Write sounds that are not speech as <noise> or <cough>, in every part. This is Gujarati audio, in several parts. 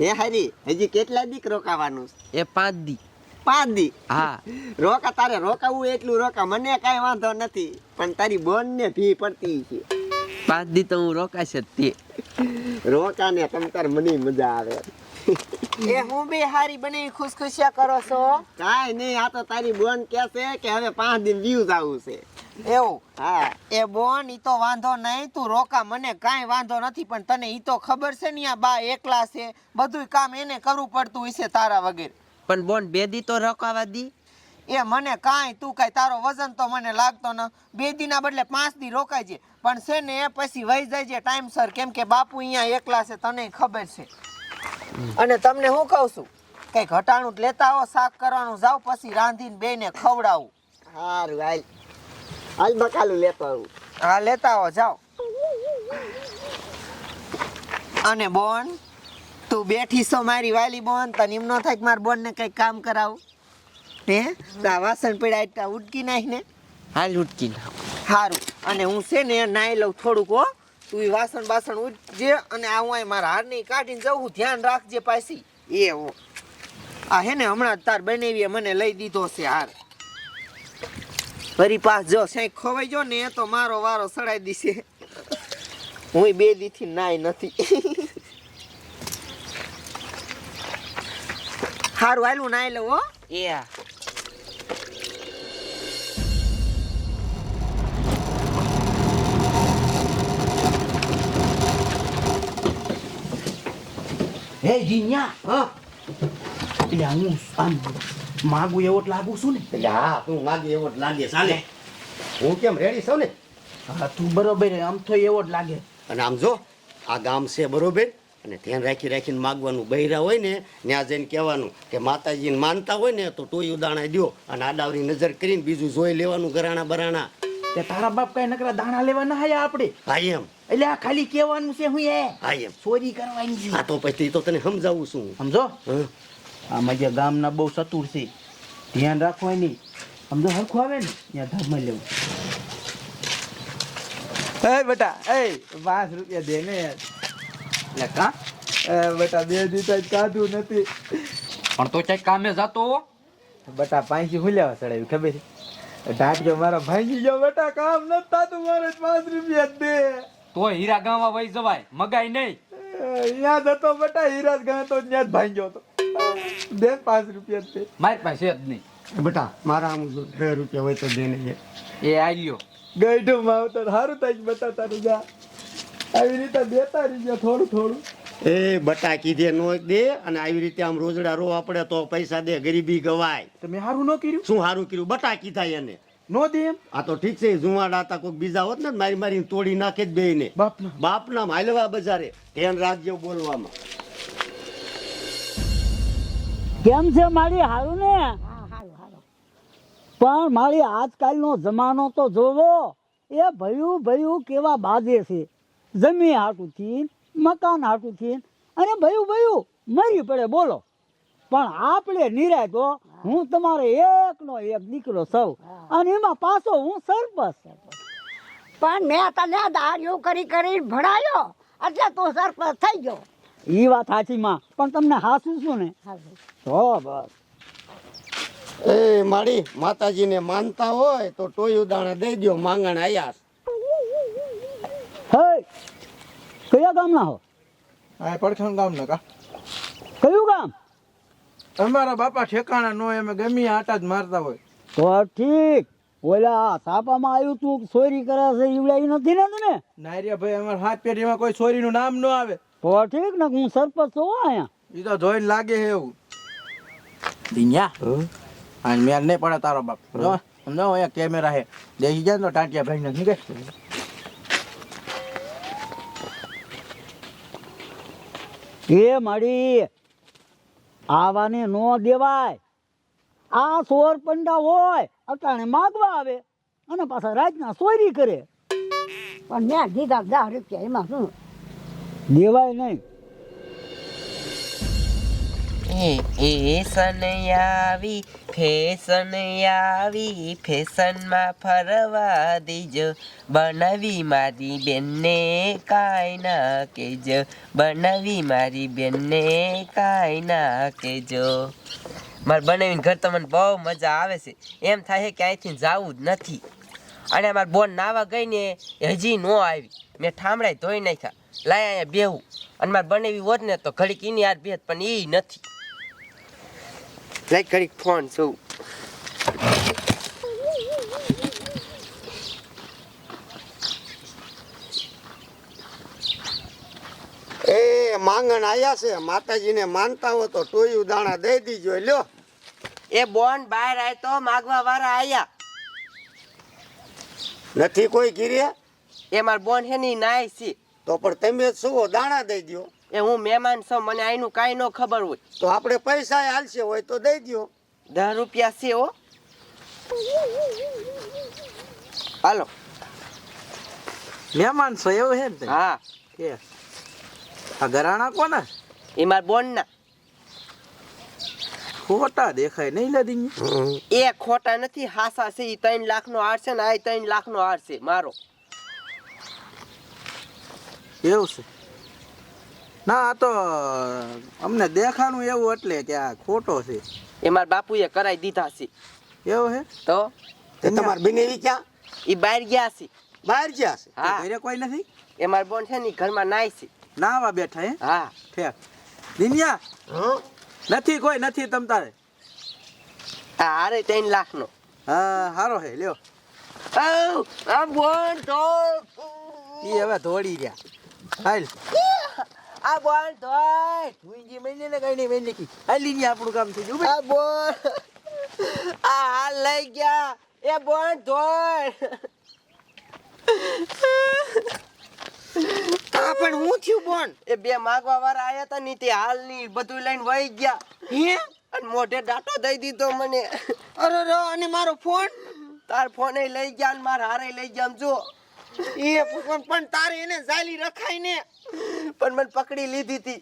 એ હરી હજી કેટલા દીક રોકાવાનું એ પાંચ દી પાંચ દી હા. <laughs> રોકા તારે રોકાવું એટલું રોકા. મને કાંઈ વાંધો નથી પણ તારી બોન ને ભી પડતી છે. પાંચ દી તો હું રોકાશ જ તે. રોકા ને તમ તાર મને મજા આવે. <laughs> એ હું બી હારી બની ખુશખુશિયા કરો છો? કાંઈ નહીં આ તો તારી બોન કહે છે કે હવે પાંચ દિન વ્યૂઝ આવું છે. એવું? હા. એ બોન ઈ તો વાંધો નહીં તું રોકા મને કાંઈ વાંધો નથી પણ તને ઈ તો ખબર છે ને આ બા એકલા છે. બધુંય કામ એને કરવું પડતું હશે તારા વગેરે. પણ બોન બે દી તો રોકાવા દી. એ મને કાંઈ તું કાંઈ તારો વજન તો મને લાગતો ન. બે દીના બદલે પાંચ દી રોકાય છે પણ છે ને એ પછી વહી જાય છે ટાઈમસર. કેમ કે બાપુ અહીંયા એકલા છે તને ખબર છે. અને તમને હું કહું છું? કંઈક હટાણું જ લેતા આવો શાક કરવાનું જાવ પછી રાંધીને બેને ખવડાવું. સારું હાલ. હાલ બકાલું લેતો આવું. હા લેતા આવો જાઓ. અને બોન તું બેઠી છો મારી વાલી બોન તને એમ ન થાય કે મારા બોનને કંઈક કામ કરાવું. હે? આ વાસણ પડ્યા એટલા ઉટકી નાખને. હાલ ઉટકી નાખ. સારું અને હું છે ને નાઈ લઉં થોડુંક હો. તું એ વાસણ બાસણ ઉઠજે અને આ હું અહીં મારા હારની કાઢીને જવું ધ્યાન રાખજે પાછી. એ હો. આ હે ને હમણાં જ તાર બનાવીએ મને લઈ દીધો છે હાર. ફરી પાસ જો. સાંઈ ખોવાઈ જો ને તો મારો વારો સડાઈ દીશે. હું બે દીથી નાય નથી. હારું હાલું નાય લઉં હો. એ જીન્યા. હા. એટલે હું આમ માગું એવો લાગુ છું ને. એટલે હા તું માગે એવો જ લાગે. ચાલે. હું કેમ રેડી છું ને? હા તું બરોબર આમ તો એવો જ લાગે. અને આમ જો આ ગામ છે બરોબર અને ધ્યાન રાખી રાખીને માગવાનું બૈરા હોય ને ત્યાં જઈને કહેવાનું કે માતાજીને માનતા હોય ને તો ટોયું દાણા દ્યો. અને આડાવરી નજર કરીને બીજું જોઈ લેવાનું ગરાણા બરાણા. તે તારા બાપ કઈ નકરા દાણા લેવાના ના આપણે? હા એમ. એટલે આ ખાલી કહેવાનું છે હું એ. હા એમ. ચોરી કરવાની છે. આ તો પછી તો તને સમજાવું છું સમજો? હં? આમાં જે ગામના બહુ ચતુર છે. ધ્યાન રાખવાની સમજો હરખું આવે ને ત્યાં ધામમાં લેવું. એ બેટા એ પાંચ રૂપિયા દે ને. યાર એટલે કા? એ બેટા બે દિવસ કાઢું નથી. પણ તો ક્યાંક કામે જતો બેટા પાંચી હું લેવા ચડાવ્યું ખબર છે? ઢાંચો મારા ભાંગી ગયો બેટા કામ નથી થતું મારે પાંચ રૂપિયા દે. તો હીરા ગામમાં વહી જવાય મગાઈ નહીં. યાદ હતો બેટા હીરા ગામ તો ત્યાં જ ભાંગ્યો હતો. દે પાંચ રૂપિયા છે. મારી પાસે જ નહીં. બેટા મારા આમ બે રૂપિયા હોય તો દે ને એ. આવ્યો ગઈઢું માવતર સારું થાય છે બેટા તારું જા આવી રીતે દેતા રહીજો થોડું થોડું. એ બટા કીધે નો દે અને આવી રીતે આમ રોજડા રોવા પડે તો પૈસા દે ગરીબી ગવાય. તમે સારું ન કર્યું? શું સારું કર્યું? બટા કીધા એને. નો દે એમ? આ તો ઠીક છે જુવાડા હતા કોઈક બીજા હોત ને મારી મારી તોડી નાખે જ બે ને બાપના બાપના હાલવા બજારે. ધ્યાન રાખજો બોલવામાં. કેમ છે મારી હારું ને? પણ મારી આજકાલનો જમાનો તો જોવો એ ભયું ભયું કેવા બાજે છે. જમી હાટું થી મકાન હાટું થી અને ભયું ભયું મરી પડે બોલો. પણ આપણે નિરાય હું. તમારો એકનો એક દીકરો સૌ અને એમાં પાછો હું સરપંચ. પણ મેં તને દાડિયો કરી કરી ભણાયો એટલે તું સરપંચ થઈ ગયો. એ વાત સાચી માં પણ તમને હાસું છું ને? તો બસ એ મારી માતાજીને માનતા હોય તો ટોયું દાણા દઈ દો માંગણ આયા હે કયા ગામના હો? હા પડખણ ગામ ના કા? કયું ગામ? અમારા બાપા ઠેકાણા નો એમ ગમી આટા જ મારતા હોય. તો ઠીક. ઓલા સાપામાં આવ્યું તું ચોરી કરે છે ઈવડા ઈ નથી ને તને? નારિયા ભાઈ અમાર હાથ પેઢીમાં કોઈ ચોરીનું નામ ન આવે. તો ઠીક ને હું સરપંચ છું અહીંયા. એ તો જોઈને લાગે છે એવું. દિન્યા અને મેલ નહીં પડે તારો બાપ. જો સમજો અહીંયા કેમેરા હે. દેખી જાય તો ટાંટિયા ભાઈ નથી કે? એ મળી આવાને નો દેવાય. આ સોર પંડા હોય અટાણે માગવા આવે અને પાછા રાતના ચોરી કરે. પણ મેં દીધા દસ રૂપિયા એમાં શું? દેવાય નહીં. ફેશન આવી ફેશન આવી, ફેશનમાં ફરવા દીજો. બનાવી મારી બેનને કાંઈ ના કહેજો બનાવી મારી બેનને કાંઈ ના કહેજો મારે બનાવીને ઘર તો મને બહુ મજા આવે છે. એમ થાય કે અહીંથી જવું જ નથી. અને મારી બોન નાવા ગઈ ને હજી ન આવી. મેં ઠામડાય ધોઈ નાખ્યા. લાય અહીંયા બેહું. અને મારે બનાવી હોત ને તો ઘડીક એની યાર બેહત પણ એ નથી. લાય ઘડીક ફોન શું એ માંગણ આયા છે. માતાજીને માનતા હો તો ટોયું દાણા દઈ દીજો લ્યો. એ બોન બહાર આય તો માગવા વાળા આયા. નથી કોઈ ગીર્યા એ માર બોન હે ની નાય છે. તો પણ તમે શું દાણા દઈ દ્યો? એ હું મહેમાન છું મને આઈનું કાંઈ ન ખબર હોય. તો આપણે પૈસા હાલશે હોય તો દઈ દ્યો. દસ રૂપિયા છે હો. હાલો. મહેમાન છો એવું છે ને હા. કે? આ ગરાણા કોના? એ માર બોનના. ખોટા દેખાય નહીં લાદી એ ખોટા નથી હાસા છે એ ત્રણ લાખ નો હાર છે ને આ ત્રણ લાખ નો હાર છે મારો. એવું છે? ના આ તો અમને દેખાણું એવું એટલે કે આ ખોટો છે. એ મારા બાપુએ કરાઈ દીધા છે. એવું હે? તો? તે તમારે બનેવી ક્યાં? એ બહાર ગયા છે. બહાર ગયા છે? હા. ઘરે કોઈ નથી? એ માર બોન છે ને ઘરમાં નાય છે. નાવા બેઠા હે? હા. ઠેક. દિનિયા હં? નથી કોઈ નથી તમ તારે? આ હારે ત્રણ લાખ નો હા હારો હે લ્યો. આ બોન તો ઈ હવે ધોડી ગયા હાલ. આ બોલ તો ભૂંજી મહિને ને કઈ નહીં કી હાલી ની આપણું કામ થઈ ગયું. આ બોલ. આ હાલ લઈ ગયા. એ બોલ ધોળ આ પણ હું થયું બોન એ બે માગવા વાળા આયા હતા ની તે હાલની બધું લઈને વહી ગયા. હે? અને મોઢે ડાટો દઈ દીધો મને. અરે ર અને મારો ફોન? તાર ફોન લઈ ગયા અને મારા હારે લઈ ગયા. જો એ પણ પણ તારે એને ઝાલી રખાય ને. પણ મને પકડી લીધી હતી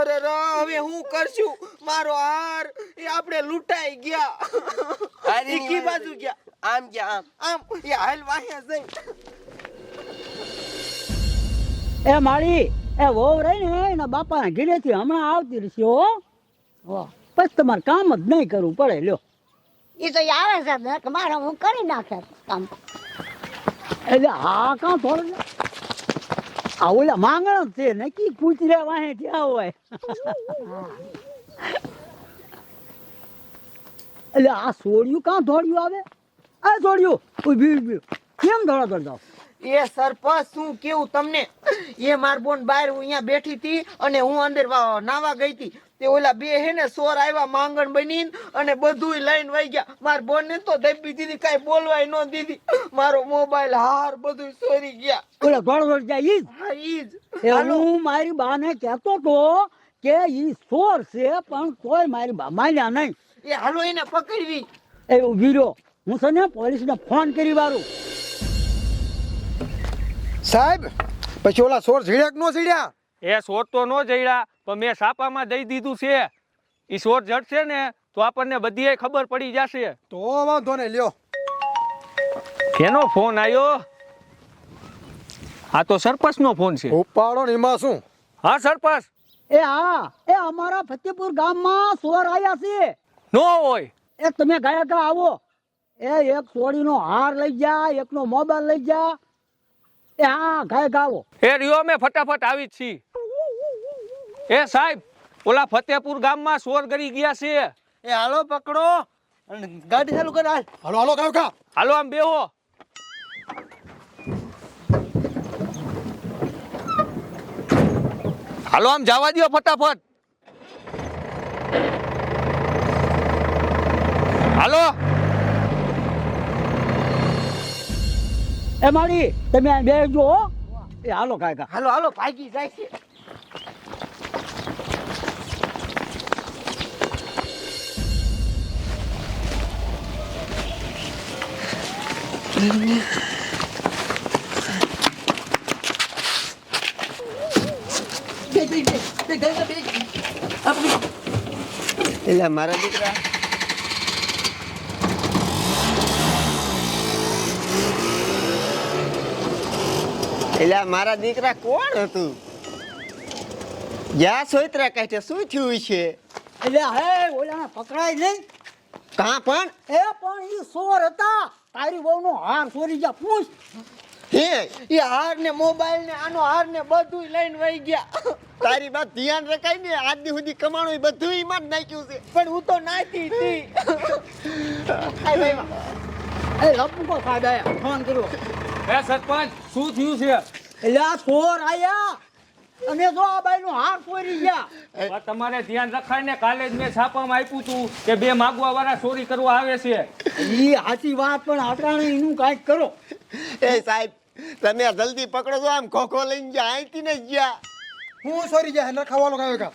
અરે ર હવે હું કરશું? મારો હાર એ આપણે લૂંટાઈ ગયા. હારી કી બાજુ ગયા? આમ ગયા આમ. આમ એ હાલ વાહ્યા જઈ. એ માળી એ વહુ રહી ને એના બાપાના ઘરેથી હમણાં આવતી રહેશે હો. પછી તમારે કામ જ નહીં કરવું પડે લ્યો. એ તો આવે છે મારે હું કરી નાખે કામ. એટલે હા કાં થોડું આ ઓલા માંગણ જ છે, નક્કી કૂતરે વાહે ત્યાં હોય. એટલે આ સોડિયું કાં ધોડિયું આવે? આ દોડ્યું ઊભી ઊભી કેમ દોડા જાવ એ સરપંચ, શું કેવું તમને? એ માર બોન બહાર હું અહીંયા બેઠી હતી અને હું અંદર નાવા ગઈ હતી. તે ઓલા બે હે ને સોર આવ્યા માંગણ બની અને બધું લઈને વહી ગયા. માર બોન ને તો દબી દીધી કઈ બોલવાય ન દીધી. મારો મોબાઈલ હાર બધું ચોરી ગયા. ઓલા ગણગણ જાય ઈ હા ઈ જ. હું મારી બાને કહેતો તો કે ઈ સોર છે પણ તોય મારી બા માન્યા નહીં. એ હાલો એને પકડવી. એ ઊભી રહ્યો હું સને ને પોલીસને ફોન કરી વારું. સાહેબ પછી ઓલા સોર ઝીડ્યા કે નો ઝીડ્યા? એ સોર તો ન જડ્યા પણ મેં સાપામાં દઈ દીધું છે. એ સોર જડશે ને તો આપણને બધી ખબર પડી જશે. તો વાંધો ને લ્યો. કેનો ફોન આવ્યો આ તો સરપંચનો ફોન છે. ઉપાડો ને એમાં શું? હા સરપંચ? એ હા એ અમારા ફતેપુર ગામમાં સોર આવ્યા છે. નો હોય. એ તમે ગયા ગયા આવો. એ એક સોડીનો હાર લઈ જા એકનો મોબાઈલ લઈ જા એ હા ગયા ગયા આવો. એ રિયો મેં ફટાફટ આવી જ છી એ સાહેબ ઓલા ફતેપુર ગામમાં ચોર ગરી ગયા છે. એ હાલો પકડો. અને ગાડી ચાલુ કર હાલ. હાલો હાલો કયો કા? હાલો આમ બેહો. હાલો આમ જવા દ્યો ફટાફટ. હાલો. એ મારી તમે આ બેસજો હો. એ હાલો કાકા હાલો હાલો ભાગી જાય છે. એટલે મારા દીકરા. એટલે મારા દીકરા કોણ હતું? જ્યાં સોયત્રા કાઢે શું થયું છે? એટલે હે ઓલાને પકડાય નહીં. કાં પણ? એ પણ એ સોર હતા. તારી બહુનો હાર ચોરી ગયા પૂછ. હે? એ હાર ને મોબાઈલ ને આનો હાર ને બધું લઈને વહી ગયા. તારી વાત ધ્યાન રખાય ને આજ સુધી કમાણું બધું એમાં જ નાખ્યું છે. પણ હું તો નાખી હતી. એ લપકો સાહેબ આયા ફોન કર્યો. હે સરપંચ શું થયું છે? એટલે આ સોર આયા. અને જો આ બાઈનો હાર ચોરી ગયા. તમારે ધ્યાન રખાય ને કાલે જ મેં છાપામાં આપ્યું હતું કે બે માગવા વાળા ચોરી કરવા આવે છે. એ સાચી વાત પણ અટાણે એનું કાંઈક કરો. એ સાહેબ તમે જલ્દી પકડો છો આમ ખોખો લઈને ગયા અહીંથી ને ગયા હું સોરી જાય ન ખાવાનો કયો કા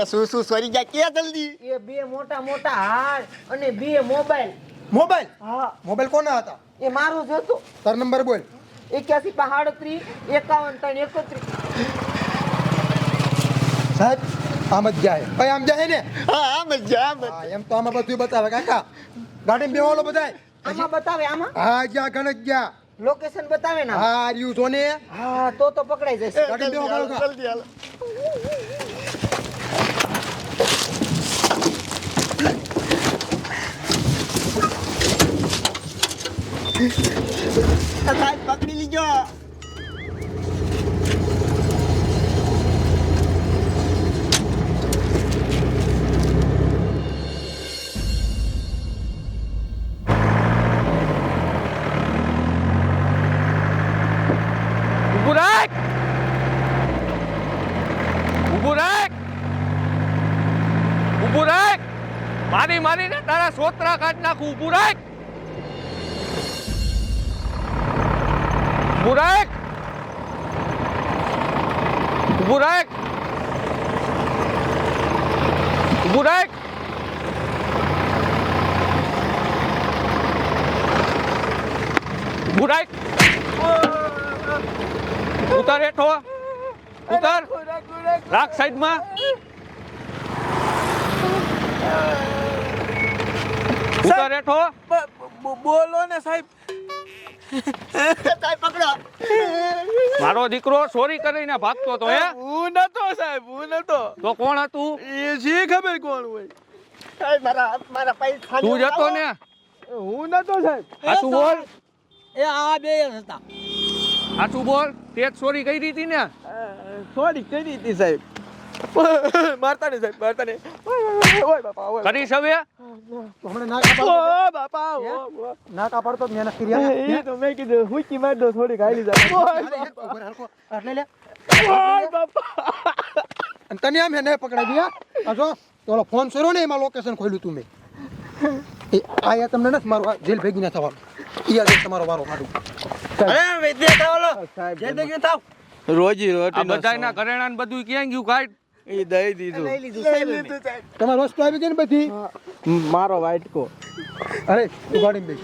એ શું શું સોરી ગયા કે જલ્દી? એ બે મોટા મોટા હાર અને બે મોબાઈલ. મોબાઈલ? હા. મોબાઈલ કોના હતા? એ મારું જ હતું. તાર નંબર બોલ. એક્યાસી પહાડત્રીસ એકાવન ત્રણ એકત્રીસ. સાહેબ આમ જ જાય. ભાઈ આમ જાય ને? હા આમ જ જાય આમ એમ તો આમાં બધું બતાવે. કાકા ગાડી બેવાલો બધાય. આમાં બતાવે આમાં? હા જ્યાં ગણ જ ગયા લોકેશન બતાવે ને હા રહ્યું જો ને? હા તો તો પકડાઈ જશે. ગાડી કાકા. જલ્દી હાલો. પકડી લીજો. ઊભું રાખ. મારી મારીને તારા સોતરા કાઢ નાખું. ઊભું રાખ. ઊભું રાખ. ઊભું રાખ. ઊભું રાખ. ઊભું રાખ. ઉતાર હેઠો. ઉતાર. રાખ સાઈડમાં. ઉતાર હેઠો બોલો ને સાહેબ. સાહેબ પકડો. મારો દીકરો ચોરી કરીને ભાગતો તો હે? હું નતો સાહેબ હું નતો. તો કોણ હતું? એ જે ખબર કોણ હોય. સાહેબ મારા મારા પૈસા તું જતો ને? હું નતો સાહેબ. સાચું બોલ. એ આ બે હતા. સાચું બોલ તે ચોરી કરી હતી ને? ચોરી કરી હતી સાહેબ. <laughs> મારતા નહીં સાહેબ મારતા નહીં ઓય બાપા ઓય કરીશ હવે? હમણાં ના કાપા ઓ બાપા ઓ ના કાપાડતો જ મહેનત કરી હા. એ તો મેં કીધું હુકી માર દો થોડી ગાયલી જાય ઓય રહે, લે ઓય બાપા. અને તને આમ એને પકડાઈ ગયા આ જો તો ફોન કર્યો ને એમાં લોકેશન ખોલ્યું તું મેં. એ આયા તમને નથી મારું જેલ ભેગી ના થવાનું. ઈયા આજે તમારો વારો કાઢું અરે વૈદ્ય થાવલો સાહેબ જલ્દી થાવ. રોજી રોટી બધાયના ઘરેણા ને બધું ક્યાં ગયું? કાઢ એ દઈ દીધું. લઈ લીધું સાહેબ. તમારી વસ્તુ આવી ગઈ ને બધી મારો વાઇટકો અરે તું ગાડીમાં બેસ.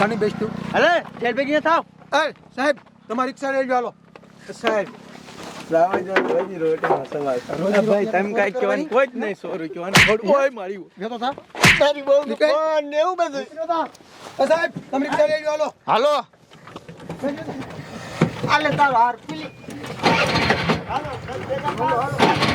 ગાડી બેસ તું. અરે જેલ ભેગી થાવ. અરે સાહેબ તમારી રિક્ષા લઈ જાલો સાહેબ રોજી તમે કાંઈ કહેવાની કોઈ જ નહીં સોરું કહેવાનું. થોડું તારી બહુ. ને એવું બધું. થા. સાહેબ તમે રિક્ષા લઈ જાલો હાલો. આલે તારો હાર. પીલી. હાલો ભેગા